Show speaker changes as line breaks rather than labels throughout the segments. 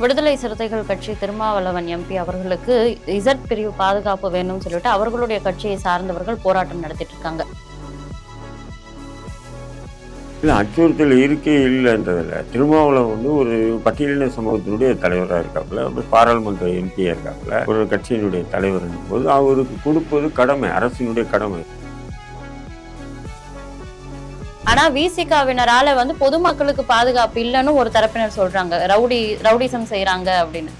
விடுதலை சிறுத்தைகள் கட்சி திருமாவளவன் எம்பி அவர்களுக்கு இசட் பிரிவு பாதுகாப்பு வேணும்னு சொல்லிட்டு அவர்களுடைய கட்சியை சார்ந்தவர்கள் போராட்டம் நடத்திட்டு இருக்காங்க.
இல்லை அச்சுறுத்தல் இருக்கே இல்லைன்றதில்ல திருமாவளவன் வந்து ஒரு பட்டியலின சமூகத்தினுடைய தலைவராக இருக்காப்புல அப்புறம் பாராளுமன்ற எம்பியாக இருக்காப்புல ஒரு கட்சியினுடைய தலைவர் போது அவருக்கு கொடுப்பது கடமை அரசினுடைய கடமை.
ஆனா விசிகாவினரால வந்து பொதுமக்களுக்கு பாதுகாப்பு இல்லைன்னு ஒரு தரப்பினர் சொல்றாங்க. ரவுடி ரவுடிசம் செய்றாங்க அப்படின்னு.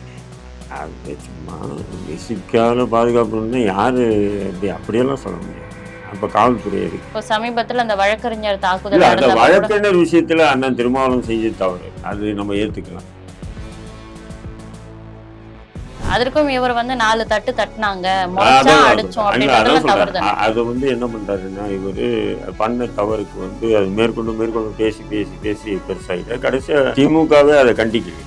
பேசிக்கான பாதுகாப்புன்னு யார் அப்படி? அப்படியெல்லாம் சொல்ல முடியாது. அப்போ காவல்துறை இருக்கு
இப்போ சமீபத்துல அந்த வழக்கறிஞர் தாக்குதல்
அந்த வழக்கறிஞர் விஷயத்தில் அண்ணன் திருமாவளவன் செஞ்ச தவறு. அது நம்ம ஏற்றுக்கலாம்
அதற்கும் இவர் வந்து நாலு தட்டு தட்டினாங்க. அடிச்சோம்
அது வந்து என்ன பண்றாருன்னா இவரு பண்ண தவறுக்கு வந்து அது மேற்கொண்டு மேற்கொண்டு பேசி பேசி பேசி பெருசாகிட்டு கடைசியா திமுகவே அதை கண்டிக்கல.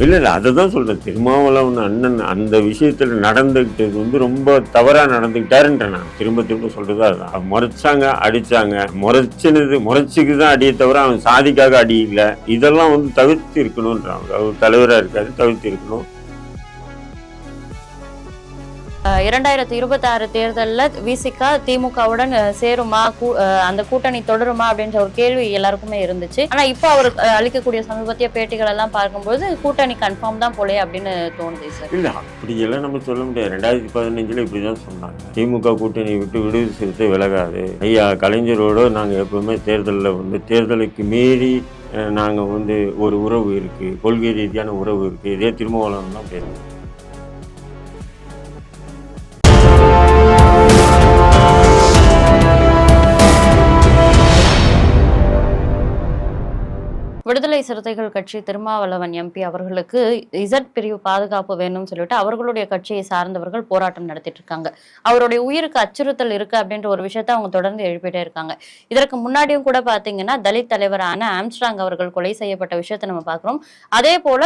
இல்லை இல்லை அதை தான் சொல்கிறேன் திருமாவளவன் அண்ணன் அந்த விஷயத்தில் நடந்துக்கிட்டது வந்து ரொம்ப தவறாக நடந்துக்கிட்டாருன்ற நான். திரும்ப திரும்ப சொல்கிறது அதுதான் அவன் முறைச்சாங்க அடித்தாங்க முறைச்சினது முறைச்சிக்கு தான் அடியை தவிர அவன் சாதிக்காக அடி இல்லை. இதெல்லாம் வந்து தவிர்த்து இருக்கணுன்றான் அவர் தலைவராக இருக்காரு தவிர்த்து இருக்கணும்.
இரண்டாயிரத்தி இருபத்தி ஆறு தேர்தல்ல விசிகா திமுகவுடன் சேருமா கூ- அந்த கூட்டணி தொடருமா அப்படின்ற ஒரு கேள்வி எல்லாருக்குமே இருந்துச்சு. ஆனா இப்போ அவர் அளிக்கக்கூடிய சமீபத்திய பேட்டிகள் எல்லாம் பார்க்கும்போது கூட்டணி கன்ஃபார்ம் தான் போலே அப்படின்னு தோணுது சார்
இல்ல அப்படியெல்லாம் நம்ம சொல்ல முடியாது. ரெண்டாயிரத்தி பதினஞ்சுல இப்படிதான் சொன்னாங்க. திமுக கூட்டணி விட்டு விடுதலை சிறுத்தை விலகாது. ஐயா கலைஞரோட நாங்க எப்பவுமே தேர்தலில் வந்து தேர்தலுக்கு மீறி நாங்கள் வந்து ஒரு உறவு இருக்குது கொள்கை ரீதியான உறவு இருக்குது இதே திருமாவளவன் தான் பேசுவோம்
விடுதலை சிறுத்தைகள் கட்சி திருமாவளவன் எம்பி அவர்களுக்கு இசட் பிரிவு பாதுகாப்பு வேணும்னு சொல்லிட்டு அவர்களுடைய கட்சியை சார்ந்தவர்கள் போராட்டம் நடத்திட்டு இருக்காங்க. அவருடைய உயிருக்கு அச்சுறுத்தல் இருக்கு அப்படின்ற ஒரு விஷயத்த அவங்க தொடர்ந்து எழுப்பிட்டே இருக்காங்க. இதற்கு முன்னாடியும் கூட பாத்தீங்கன்னா தலித் தலைவரான ஆம்ஸ்ட்ராங் அவர்கள் கொலை செய்யப்பட்ட விஷயத்தை நம்ம பாக்குறோம் அதே போல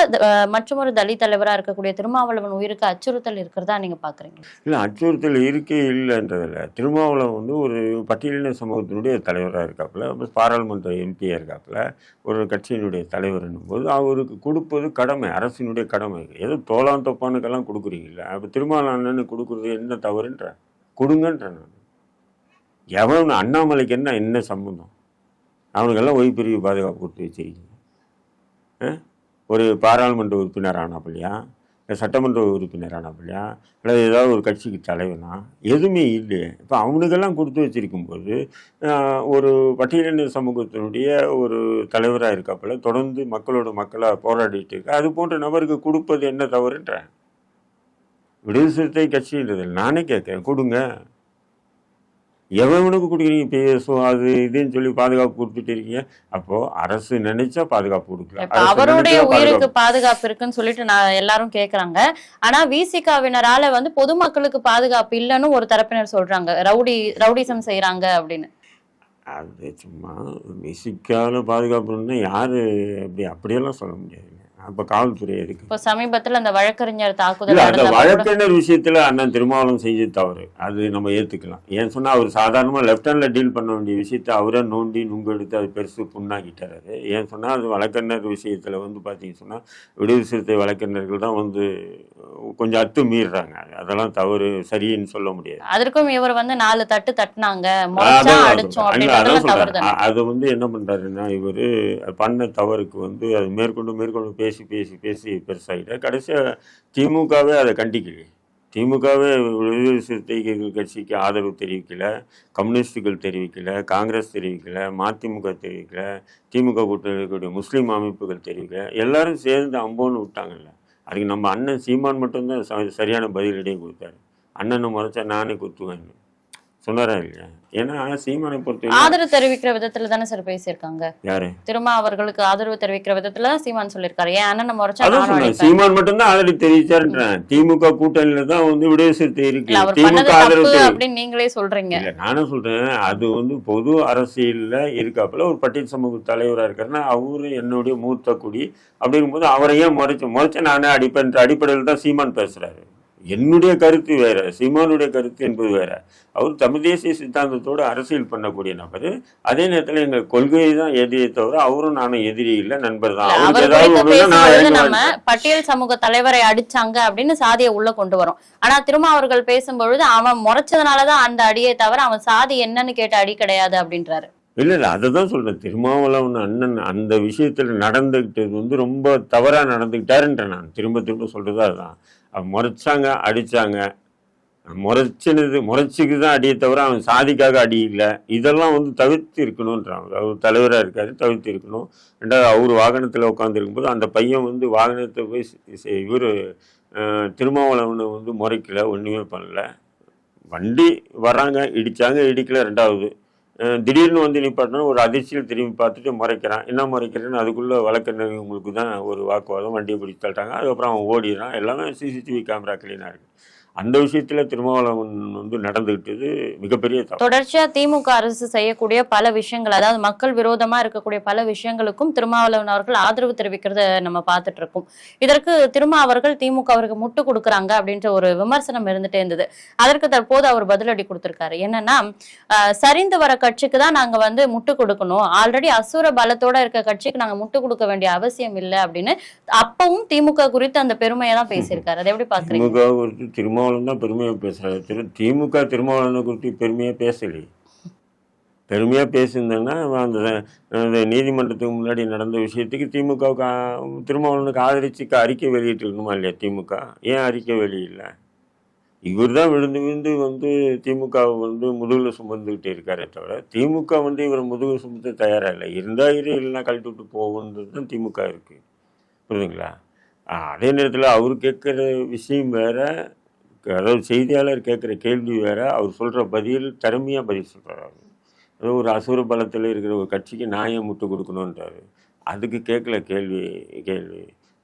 மற்றும் மற்றொரு தலித் தலைவரா இருக்கக்கூடிய திருமாவளவன் உயிருக்கு அச்சுறுத்தல் இருக்கிறதா நீங்க பாக்குறீங்க?
இல்ல அச்சுறுத்தல் இருக்கே இல்லைன்றதில்ல. திருமாவளவன் வந்து ஒரு பட்டியலின சமூகத்தினுடைய தலைவராக இருக்காப்புல பாராளுமன்ற எம்பியாக இருக்காப்புல ஒரு கட்சியினுடைய தலைவர் போது அவருக்கு கொடுப்பது கடமை அரசினுடைய கடமை. ஏதோ தோளான் தொப்பானுக்கெல்லாம் கொடுக்குறீங்கல்ல. அப்போ திருமாவளவன் அண்ணனுக்கு கொடுக்குறது என்ன தவறுன்ற? கொடுங்கன்ற நான். எவன் அண்ணாமலைக்கு என்ன என்ன சம்மந்தம் அவனுக்கெல்லாம் ஓய்பிரிவு பாதுகாப்பு கொடுத்து வச்சிருக்கீங்க. ஆ? ஒரு பாராளுமன்ற உறுப்பினர் ஆனாப்பில்லையா? சட்டமன்ற உறுப்பினரான அப்படியா? அல்லது ஏதாவது ஒரு கட்சிக்கு தலைவனா? எதுவுமே இல்லையே. இப்போ அவனுக்கெல்லாம் கொடுத்து வச்சிருக்கும்போது போது ஒரு பட்டியலின சமூகத்தினுடைய ஒரு தலைவராக இருக்காப்புல தொடர்ந்து மக்களோட மக்களாக போராடிட்டு இருக்கு? அது போன்ற நபருக்கு கொடுப்பது என்ன தவறுன்ற விடுதலை சிறுத்தை கட்சின்றது நானே கேட்குறேன். கொடுங்க. எவனுக்கு கொடுக்குறீங்க? பேசோ அது இதுன்னு சொல்லி பாதுகாப்பு கொடுத்துட்டு இருக்கீங்க. அப்போ அரசு நினைச்சா பாதுகாப்பு கொடுக்கலாம்
அவருடைய உயிருக்கு பாதுகாப்பு இருக்குன்னு சொல்லிட்டு நான் எல்லாரும் கேக்குறாங்க. ஆனா விசிகாவினரால வந்து பொதுமக்களுக்கு பாதுகாப்பு இல்லைன்னு ஒரு தரப்பினர் சொல்றாங்க. ரவுடி ரவுடிசம் செய்றாங்க அப்படின்னு.
அது சும்மா பேசிக்கான பாதுகாப்புன்னா யாரு அப்படி அப்படியெல்லாம் சொல்ல முடியாது. அப்போ காவல்துறை இருக்கு
இப்போ சமீபத்துல அந்த வழக்கறிஞர் தாக்குதல்
அந்த வழக்கறிஞர் விஷயத்துல அண்ணன் திருமாவளவன் செஞ்ச தவறு. அது நம்ம ஏத்துக்கலாம். ஏன் சொன்னா அவர் சாதாரணமா லெஃப்ட் ஹேண்ட்ல டீல் பண்ண வேண்டிய விஷயத்த அவரே நோண்டி நுங்கு எடுத்து அது பெருசு புண்ணாக்கிட்டாரு. ஏன் சொன்னா அது வழக்கறிஞர் விஷயத்துல வந்து பாத்தீங்க சொன்னா விடுதலை சிறுத்தை வழக்கறிஞர்கள் தான் வந்து கொஞ்சம் அத்து மீறுறாங்க. அதெல்லாம் தவறு சரின்னு சொல்ல முடியாது.
அதற்கும் இவர் வந்து நாலு தட்டு தட்டினாங்க.
அது வந்து என்ன பண்றாருன்னா இவரு பண்ண தவறுக்கு வந்து அது மேற்கொண்டு மேற்கொண்டு பேசி பேசி பேசி பெருசாகிட்ட கடைசியாக திமுகவே அதை கண்டிக்கலையே திமுகவே விடுதலை சிறுத்தைகள் கட்சிக்கு ஆதரவு தெரிவிக்கல கம்யூனிஸ்டுகள் தெரிவிக்கல காங்கிரஸ் தெரிவிக்கல மதிமுக தெரிவிக்கல திமுக கூட்டத்தில் இருக்கக்கூடிய முஸ்லீம் அமைப்புகள் தெரிவிக்கல. எல்லாரும் சேர்ந்து அம்போன்னு விட்டாங்கல்ல. அதுக்கு நம்ம அண்ணன் சீமான் மட்டும்தான் சரியான பதிலடியை கொடுத்தாரு. அண்ணனை முறைச்சா நானே குத்துவேன்னு. சொன்னாரா இல்லையா? ஏன்னா சீமானை பொறுத்த
ஆதரவு தெரிவிக்கிற விதத்துல தானே சார் பேசியிருக்காங்க.
யாரு?
திரும்ப அவர்களுக்கு ஆதரவு தெரிவிக்கிற விதத்துல சீமான் சொல்லியிருக்காரு. ஏன் அண்ணன் அடிப்பேன்
சீமான் மட்டும்தான் ஆதரவு தெரிவிச்சாருன்றேன் திமுக கூட்டணியில தான் வந்து விடுதலை சிறுத்தை இருக்கு. திமுக ஆதரவு
அப்படின்னு நீங்களே சொல்றீங்க.
நானும் சொல்றேன். அது வந்து பொது அரசியல்ல இருக்காப்புல ஒரு பட்டியல் சமூக தலைவரா இருக்காருன்னா அவரு என்னுடைய மூத்த குடி அப்படிங்கும்போது அவரை ஏன் முறைச்சு முறைச்ச நானே அடிப்பேன்ற அடிப்படையில் தான் சீமான் பேசுறாரு. என்னுடைய கருத்து வேற சீமானுடைய கருத்து என்பது வேற. அவர் தமிழ் தேசிய சித்தாந்தத்தோடு அரசியல் பண்ணக்கூடிய நபர். அதே நேரத்தில் எங்கள் கொள்கையை தான் எதிரியை தவிர அவரும் நானும் எதிரி இல்லை நண்பர் தான்.
நம்ம. பட்டியல் சமூக தலைவரை அடிச்சாங்க அப்படின்னு சாதியை உள்ள கொண்டு வரோம். ஆனா திரும்ப அவர்கள் பேசும்பொழுது அவன் முறைச்சதுனாலதான் அந்த அடியே தவிர அவன் சாதி என்னன்னு கேட்ட அடி கிடையாது அப்படின்றாரு.
இல்ல இல்ல அதை தான் சொல்றேன். திருமாவளவன் அண்ணன் அந்த விஷயத்துல நடந்துகிட்டது வந்து ரொம்ப தவறா நடந்துக்கிட்டாருன்ற நான் திரும்ப திரும்ப சொல்கிறது அதுதான். அவன் முறைச்சாங்க அடிச்சாங்க. முறைச்சினது முறைச்சிக்கு தான் அடியை தவிர அவன் சாதிக்காக அடி இல்லை. இதெல்லாம் வந்து தவிர்த்து இருக்கணுன்றான் அவர் தலைவராக இருக்காரு தவிர்த்து இருக்கணும். ரெண்டாவது அவர் வாகனத்தில் உட்காந்துருக்கும்போது அந்த பையன் வந்து வாகனத்தை போய் இவர் திருமாவளவனை வந்து முறைக்கல ஒன்றுமே பண்ணல. வண்டி வராங்க இடிச்சாங்க இடிக்கல ரெண்டாவது. திடீர்னு வந்து நிப்பாட்டினா ஒரு அதிர்ச்சியில் திரும்பி பார்த்துட்டு முறைக்கிறான். என்ன முறைக்கிறேன்னு அதுக்குள்ளே வழக்கறிஞர்களுக்கு தான் ஒரு வாக்குவாதம் வண்டியை பிடிச்சி தள்ளிட்டாங்க. அதுக்கப்புறம் அவன் ஓடிடுறான். எல்லாமே சிசிடிவி கேமரா கிளீனாக இருக்குது அந்த விஷயத்தில் திருமாவளவன் வந்து நடந்துக்கிட்டது மிகப்பெரிய
தொடர்ச்சியா திமுக அரசு செய்யக்கூடிய பல விஷயங்கள் அதாவது மக்கள் விரோதமா இருக்கக்கூடிய பல விஷயங்களுக்கும் திருமாவளவன் அவர்கள் ஆதரவு தெரிவிக்கிறத நம்ம பார்த்துட்டு இருக்கோம். இதற்கு திருமா அவர்கள் திமுக அவருக்கு முட்டு கொடுக்குறாங்க அப்படின்ற ஒரு விமர்சனம் இருந்துட்டே இருந்தது. அதற்கு தற்போது அவர் பதிலடி கொடுத்திருக்காரு. என்னன்னா சரிந்து வர கட்சிக்கு தான் நாங்க வந்து முட்டு கொடுக்கணும். ஆல்ரெடி அசுர பலத்தோட இருக்க கட்சிக்கு நாங்க முட்டு கொடுக்க வேண்டிய அவசியம் இல்லை அப்படின்னு அப்பவும் திமுக குறித்து அந்த பெருமையை தான் பேசியிருக்காரு. அதை எப்படி பாக்குறீங்க?
திமுக குறித்து திருமாவளவன் தான் பெருமையாக பேசுகிறாரு திரு திமுக திருமாவளவனை குறித்து பெருமையாக பேசலை பெருமையாக பேசியிருந்தேன்னா அந்த அந்த நீதிமன்றத்துக்கு முன்னாடி நடந்த விஷயத்துக்கு திமுகவுக்கு திருமாவளவனுக்கு ஆதரிச்சு அறிக்கை வெளியிட்டிருக்கணுமா இல்லையா திமுக? ஏன் அறிக்கை வெளியில்லை இவர் தான் விழுந்து விழுந்து வந்து திமுகவை வந்து முதுகில் சுமந்துக்கிட்டு இருக்காரே தவிர திமுக வந்து இவர் முதுகு சுமத்த தயாராக இல்லை. இருந்தால் இரு இல்லைன்னா கழட்டி விட்டு போகுன்றது தான் திமுக இருக்குது புரியுதுங்களா? அதே நேரத்தில் அவர் கேட்குற விஷயம் வேறு அதாவது செய்தியாளர் கேட்குற கேள்வி வேற அவர் சொல்கிற பதில் திறமையாக பதில் சொல்கிறார் அதாவது ஒரு அசுர பலத்தில் இருக்கிற ஒரு கட்சிக்கு நான் ஏன் முட்டு கொடுக்கணுன்றாரு அதுக்கு கேட்கல கேள்வி கேள்வி.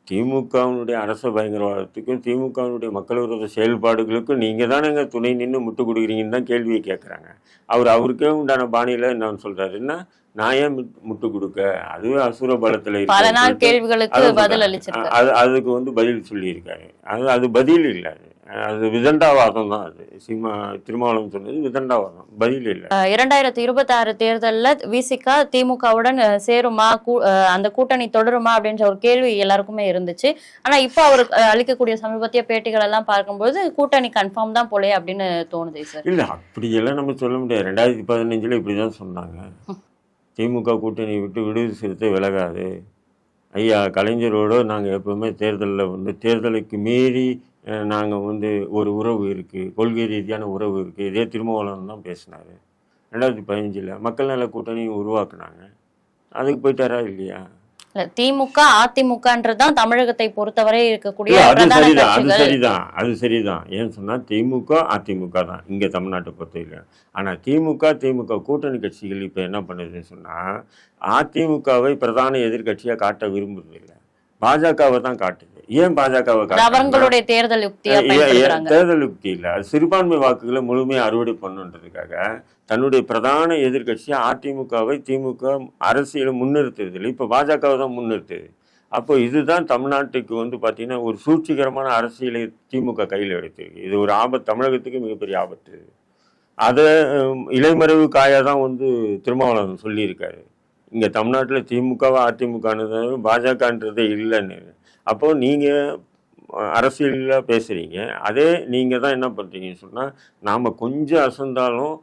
திமுகவினுடைய அரச பயங்கரவாதத்துக்கும் திமுகவினுடைய மக்கள் விரோத செயல்பாடுகளுக்கும் நீங்கள் தானேங்க துணை நின்று முட்டு கொடுக்குறீங்கன்னு தான் கேள்வியை கேட்குறாங்க. அவர் அவருக்கே உண்டான பாணியில் என்னன்னு சொல்கிறாருன்னா நான் ஏன் முட்டு- கொடுக்க. அதுவே அசுர பலத்தில் இருக்கு அது அதுக்கு வந்து பதில் சொல்லியிருக்காரு. அது அது பதில் இல்லை அது விதண்டாவாதம் தான் அது. சினிமா திருமாவளவன் சொன்னது விதண்டாவாதம் பதில் இல்லை.
இரண்டாயிரத்தி இருபத்தி ஆறு தேர்தல்ல விசிகா திமுகவுடன் சேருமா அந்த கூட்டணி தொடருமா அப்படின்ற ஒரு கேள்வி எல்லாருக்குமே இருந்துச்சு. ஆனா இப்போ அவர் அளிக்கக்கூடிய சமீபத்திய பேட்டிகள் எல்லாம் பார்க்கும்போது கூட்டணி கன்ஃபார்ம் தான் போலே அப்படின்னு தோணுது சார்
இல்லை அப்படியெல்லாம் நம்ம சொல்ல முடியாது. ரெண்டாயிரத்தி பதினஞ்சில் இப்படி தான் சொன்னாங்க திமுக கூட்டணி விட்டு விடுதலை சிறுத்தை விலகாது. ஐயா கலைஞரோட நாங்கள் எப்போவுமே தேர்தலில் வந்து தேர்தலுக்கு மீறி நாங்கள் வந்து ஒரு உறவு இருக்குது கொள்கை ரீதியான உறவு இருக்குது இதே திருமாவளவன் தான் பேசினார். ரெண்டாயிரத்தி பதினஞ்சில் மக்கள் நல கூட்டணி உருவாக்குனாங்க. அதுக்கு போயிட்டாரா இல்லையா?
இல்ல திமுக அதிமுகன்றதுதான் தமிழகத்தை பொறுத்தவரை இருக்கக்கூடிய
அது சரிதான் அது சரிதான் அது சரிதான். ஏன்னு சொன்னா திமுக அதிமுக தான் இங்க தமிழ்நாட்டை பொறுத்தவரையிலும் ஆனா திமுக திமுக கூட்டணி கட்சிகள் இப்ப என்ன பண்ணுதுன்னு சொன்னா அதிமுகவை பிரதான எதிர்க்கட்சியா காட்ட விரும்புறது இல்லை பாஜகவை தான் காட்டுது. ஏன் பாஜகவை?
அவங்களுடைய தேர்தல்
தேர்தல் யுக்தி இல்லை. அது சிறுபான்மை வாக்குகளை முழுமையாக அறுவடை பண்ணுன்றதுக்காக தன்னுடைய பிரதான எதிர்க்கட்சியா அதிமுகவை திமுக அரசியலை முன்னிறுத்துறது இல்லை. இப்போ பாஜகவை தான் முன்னிறுத்துது. அப்போ இதுதான் தமிழ்நாட்டுக்கு வந்து பார்த்தீங்கன்னா ஒரு சூழ்ச்சிகரமான அரசியலை திமுக கையில் எடுத்திருக்கு. இது ஒரு ஆபத்து. தமிழகத்துக்கு மிகப்பெரிய ஆபத்து அதை இலைமறைவு காயாக தான் வந்து திருமாவளவன் சொல்லியிருக்காரு. இங்கே தமிழ்நாட்டில் திமுகவோ அதிமுகன்றது பாஜகன்றதே இல்லைன்னு. அப்போது நீங்கள் அரசியலில் பேசுகிறீங்க அதே நீங்கள் தான் என்ன பண்ணுறீங்கன்னு சொன்னால் நாம் கொஞ்சம் அசந்தாலும்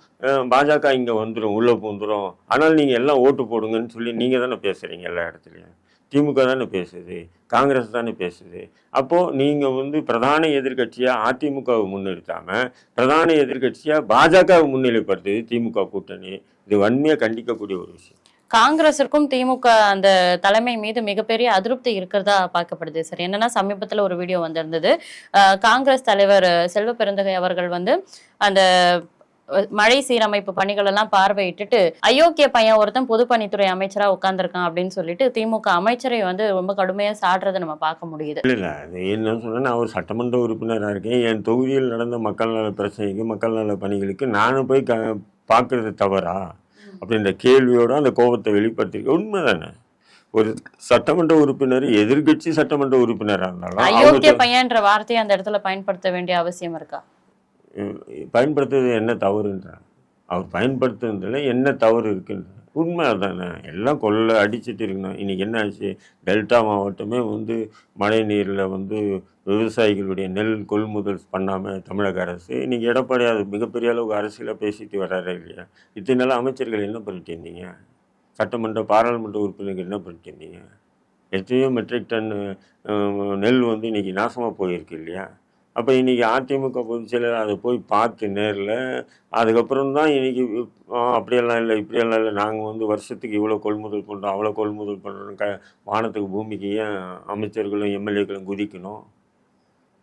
பாஜக இங்கே வந்துடும் உள்ளே பூந்துடும் ஆனால் நீங்கள் எல்லாம் ஓட்டு போடுங்கன்னு சொல்லி நீங்கள் தானே பேசுகிறீங்க எல்லா இடத்துலையும். திமுக தானே பேசுது காங்கிரஸ் தானே பேசுது. அப்போது நீங்கள் வந்து பிரதான எதிர்க்கட்சியாக அதிமுகவை முன்னிறுத்தாமல் பிரதான எதிர்க்கட்சியாக பாஜகவை முன்னிலைப்படுத்துது திமுக கூட்டணி. இது வன்மையாக கண்டிக்கக்கூடிய ஒரு விஷயம்.
காங்கிரஸிற்கும் திமுக அந்த தலைமை மீது மிகப்பெரிய அதிருப்தி இருக்கிறதா பார்க்கப்படுது. சார் என்னன்னா சமீபத்துல ஒரு வீடியோ வந்திருந்தது. காங்கிரஸ் தலைவர் செல்வ பெருந்தகை அவர்கள் வந்து அந்த மழை சீரமைப்பு பணிகள் எல்லாம் பார்வையிட்டுட்டு அயோக்கிய பையன் ஒருத்தன் பொதுப்பணித்துறை அமைச்சரா உட்கார்ந்துருக்கான் அப்படின்னு சொல்லிட்டு திமுக அமைச்சரை வந்து ரொம்ப கடுமையா சாடுறதை நம்ம பார்க்க முடியுது.
இல்லை அது என்ன சொன்னா நான் ஒரு சட்டமன்ற உறுப்பினராக இருக்கேன். என் தொகுதியில் நடந்த மக்கள் நல பிரச்சனைக்கு மக்கள் நல பணிகளுக்கு நானும் போய் க பார்க்கறது தவறா? அப்படின்ற கேள்வியோட அந்த கோபத்தை வெளிப்படுத்திருக்க உண்மை தானே ஒரு சட்டமன்ற உறுப்பினர் எதிர்க்கட்சி சட்டமன்ற உறுப்பினராக இருந்தாலும்
அயோக்கிய பையன்ற வார்த்தையை அந்த இடத்துல பயன்படுத்த வேண்டிய அவசியம் இருக்கா?
பயன்படுத்துறது என்ன தவறுன்றாங்க? அவர் பயன்படுத்துனதுல என்ன தவறு இருக்குன்னு. உண்மை அதானே. எல்லாம் கொள்ள அடிச்சுட்டு இருக்கணும். இன்றைக்கி என்ன ஆச்சு? டெல்டா மாவட்டமே வந்து மழை நீரில் வந்து விவசாயிகளுடைய நெல் கொள்முதல் பண்ணாமல் தமிழக அரசு இன்றைக்கி எடப்பாடி அது மிகப்பெரிய அளவுக்கு அரசியலாக பேசிட்டு வர்றாரு இல்லையா? இத்தனை நாள் அமைச்சர்கள் என்ன பண்ணிட்டு இருந்தீங்க? சட்டமன்ற பாராளுமன்ற உறுப்பினர்கள் என்ன பண்ணிட்டு இருந்தீங்க? எத்தனையோ மெட்ரிக் டன் நெல் வந்து இன்னைக்கு நாசமாக போயிருக்கு இல்லையா? அப்போ இன்றைக்கி அதிமுக பொதுச் செயலர் அதை போய் பார்த்து நேரில் அதுக்கப்புறம் தான் இன்றைக்கி அப்படியெல்லாம் இல்லை இப்படியெல்லாம் இல்லை. நாங்கள் வந்து வருஷத்துக்கு இவ்வளோ கொள்முதல் பண்ணுறோம் அவ்வளோ கொள்முதல் பண்ணுறோம் க வானத்துக்கு பூமிக்கு ஏன் அமைச்சர்களும் எம்எல்ஏக்களும் குதிக்கணும்?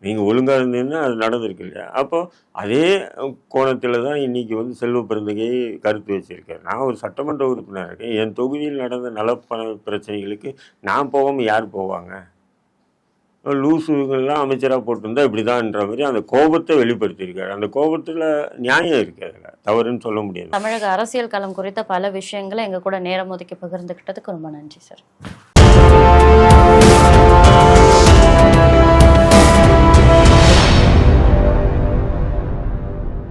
நீங்கள் ஒழுங்காக இருந்தீங்கன்னா அது நடந்திருக்கு இல்லையா? அப்போ அதே கோணத்தில் தான் இன்னைக்கு வந்து செல்வ பிறந்தகை கருத்து வச்சிருக்காரு. நான் ஒரு சட்டமன்ற உறுப்பினர் இருக்கேன். என் தொகுதியில் நடந்த நலப்பண பிரச்சனைகளுக்கு நான் போகாமல் யார் போவாங்க? லூசுகள்லாம் அமைச்சராக போட்டிருந்தா இப்படிதான்ற மாதிரி அந்த கோபத்தை வெளிப்படுத்தியிருக்காரு. அந்த கோபத்தில் நியாயம் இருக்கு அதில். தவறுன்னு சொல்ல முடியாது.
தமிழக அரசியல் களம் குறித்த பல விஷயங்களை எங்க கூட நேரம் ஒதுக்கி பகிர்ந்துக்கிட்டதுக்கு ரொம்ப நன்றி சார்.